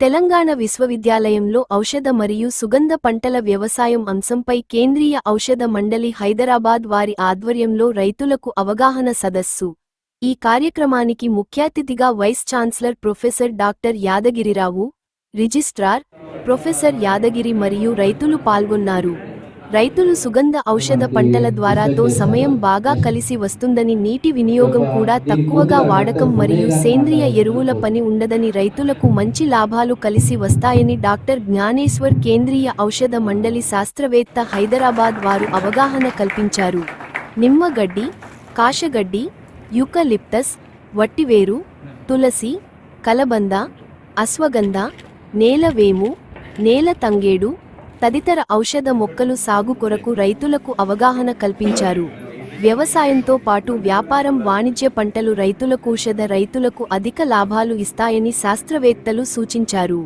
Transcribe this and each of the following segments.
తెలంగాణ విశ్వవిద్యాలయంలో ఔషధ మరియు సుగంధ పంటల వ్యవసాయం అంశంపై కేంద్రీయ ఔషధ మండలి హైదరాబాద్ వారి ఆధ్వర్యంలో రైతులకు అవగాహన సదస్సు. ఈ కార్యక్రమానికి ముఖ్యాతిథిగా vice chancellor professor doctor Yadagirirao registrar professor Yadagiri మరియు రైతులు పాల్గొన్నారు. రైతులు సుగంధ ఔషధ పంటల ద్వారాతో సమయం బాగా కలిసి వస్తుందని నీటి వినియోగం కూడా తక్కువగా వాడకం మరియు సేంద్రియ ఎరువుల పని ఉండదని రైతులకు మంచి లాభాలు కలిసి వస్తాయని డాక్టర్ జ్ఞానేశ్వర్ కేంద్రీయ ఔషధ మండలి శాస్త్రవేత్త హైదరాబాద్ వారు అవగాహన కల్పించారు. నిమ్మగడ్డి కాశగడ్డి యూకలిప్టస్ వట్టివేరు తులసి కలబంద అశ్వగంధ నేలవేము నేల తంగేడు తదితర ఔషధ మొక్కలు సాగు కొరకు రైతులకు అవగాహన కల్పించారు. వ్యవసాయంతో పాటు వ్యాపారం వాణిజ్య పంటలు రైతులకు ఔషధ రైతులకు అధిక లాభాలు ఇస్తాయని శాస్త్రవేత్తలు సూచించారు.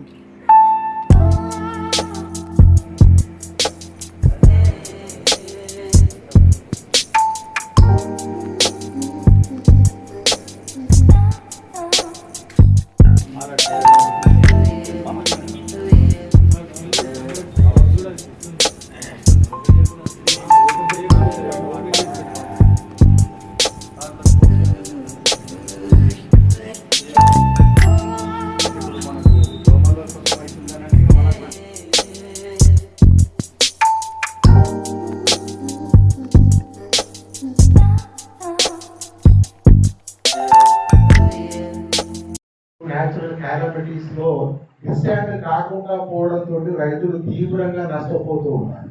న్యాచురల్ క్యాలమిటీస్లో డిస్టాండ్ కాకుండా పోవడంతో రైతులు తీవ్రంగా నష్టపోతూ ఉన్నారు.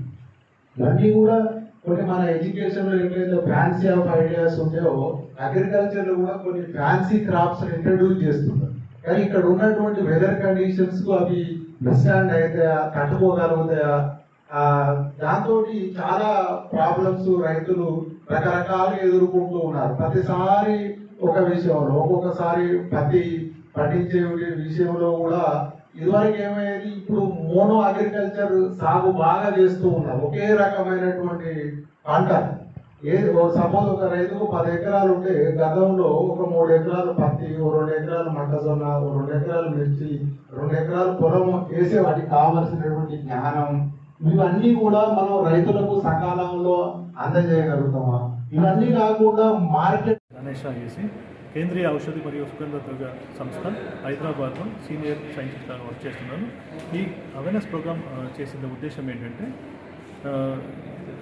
ఇవన్నీ కూడా కొన్ని మన ఎడ్యుకేషన్లో ఫ్యాన్సీ ఆఫ్ ఐడియాస్ ఉంటాయో అగ్రికల్చర్లో కూడా కొన్ని ఫ్యాన్సీ క్రాప్స్ ఇంట్రడ్యూస్ చేస్తున్నారు. కానీ ఇక్కడ ఉన్నటువంటి వెదర్ కండిషన్స్కు అవి డిస్టాండ్ అవుతాయా తట్టుకోగలుగుతాయా? దాంతో చాలా ప్రాబ్లమ్స్ రైతులు రకరకాలు ఎదుర్కొంటూ ఉన్నారు. ప్రతిసారి ఒక విషయంలో ఒక్కొక్కసారి ప్రతి పండించే విషయంలో కూడా ఇదివరకు ఏమయ్యేది? ఇప్పుడు మోనో అగ్రికల్చర్ సాగు బాగా చేస్తూ ఉన్నారు. ఒకే రకమైనటువంటి పంట. ఏ సపోజ్ ఒక రైతుకు పది ఎకరాలు ఉంటే గతంలో ఒక మూడు ఎకరాలు పత్తి రెండు ఎకరాలు మొక్కజొన్న రెండు ఎకరాలు మిర్చి రెండు ఎకరాలు పొలం వేసే వాటికి కావలసినటువంటి జ్ఞానం ఇవన్నీ కూడా మనం రైతులకు సకాలంలో అందజేయగలుగుతామా? ఇవన్నీ కాకుండా మార్కెట్ గణేష్ చేసి కేంద్రీయ ఔషధి మరియు సుగంధ ద్రవ్య సంస్థ హైదరాబాద్లో సీనియర్ సైంటిస్ట్గా వర్క్ చేస్తున్నాను. ఈ అవేర్నెస్ ప్రోగ్రామ్ చేసిన ఉద్దేశం ఏంటంటే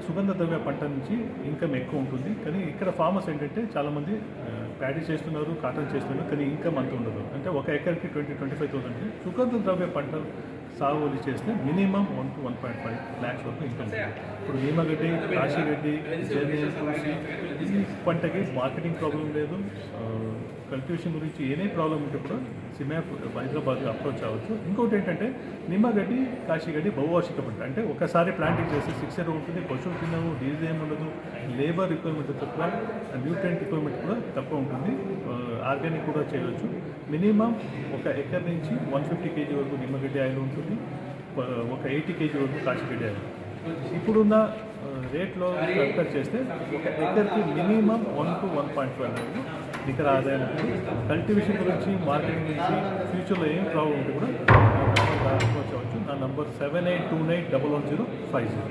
సుగంధ ద్రవ్య పంట నుంచి ఇన్కమ్ ఎక్కువ ఉంటుంది. కానీ ఇక్కడ ఫార్మర్స్ ఏంటంటే చాలామంది ప్యాడీ చేస్తున్నారు కాటన్ చేస్తున్నారు కానీ ఇన్కమ్ అంత ఉండదు. అంటే ఒక ఎకర్కి ట్వంటీ ట్వంటీ ఫైవ్ థౌసండ్ సుగంధ ద్రవ్య పంటలు సాగుబడి చేస్తే minimum one to one point five lakhs వరకు ఇన్కమ్ ఇప్పుడు నీమగడ్డి కాశీగడ్డి జర్నీ పంటకి మార్కెటింగ్ ప్రాబ్లం లేదు. కల్టివేషన్ గురించి ఏనే ప్రాబ్లం ఉంటే కూడా సిమ్యాప్ హైదరాబాద్ అప్రోచ్ అవ్వచ్చు. ఇంకోటి ఏంటంటే నిమ్మగడ్డి కాశీగడ్డి బహువార్షిక పంట. అంటే ఒకసారి ప్లాంటింగ్ చేస్తే సిక్స్ ఇయర్ ఉంటుంది పశువులు తినవు డీజిల్ ఏమి ఉండదు లేబర్ రిక్వైర్మెంట్ తక్కువ న్యూట్రియంట్ రిక్వైర్మెంట్ కూడా తక్కువ ఉంటుంది. ఆర్గానిక్ కూడా చేయవచ్చు. మినిమం ఒక ఎకర్ నుంచి వన్ ఫిఫ్టీ కేజీ వరకు నిమ్మగడ్డి ఆయిల్ ఉంటుంది. ఒక ఎయిటీ కేజీ వరకు కాశీగడ్డి ఆయిల్. ఇప్పుడున్న రేట్లో కంపేర్ చేస్తే ఒక ఎకర్కి minimum one to one point five నికర ఆదాయం కల్టివేషన్ గురించి మార్కెటింగ్ గురించి ఫ్యూచర్లో ఏం ప్రాబ్లం ఉంటే కూడా నా number seven eight two nine double one zero five zero.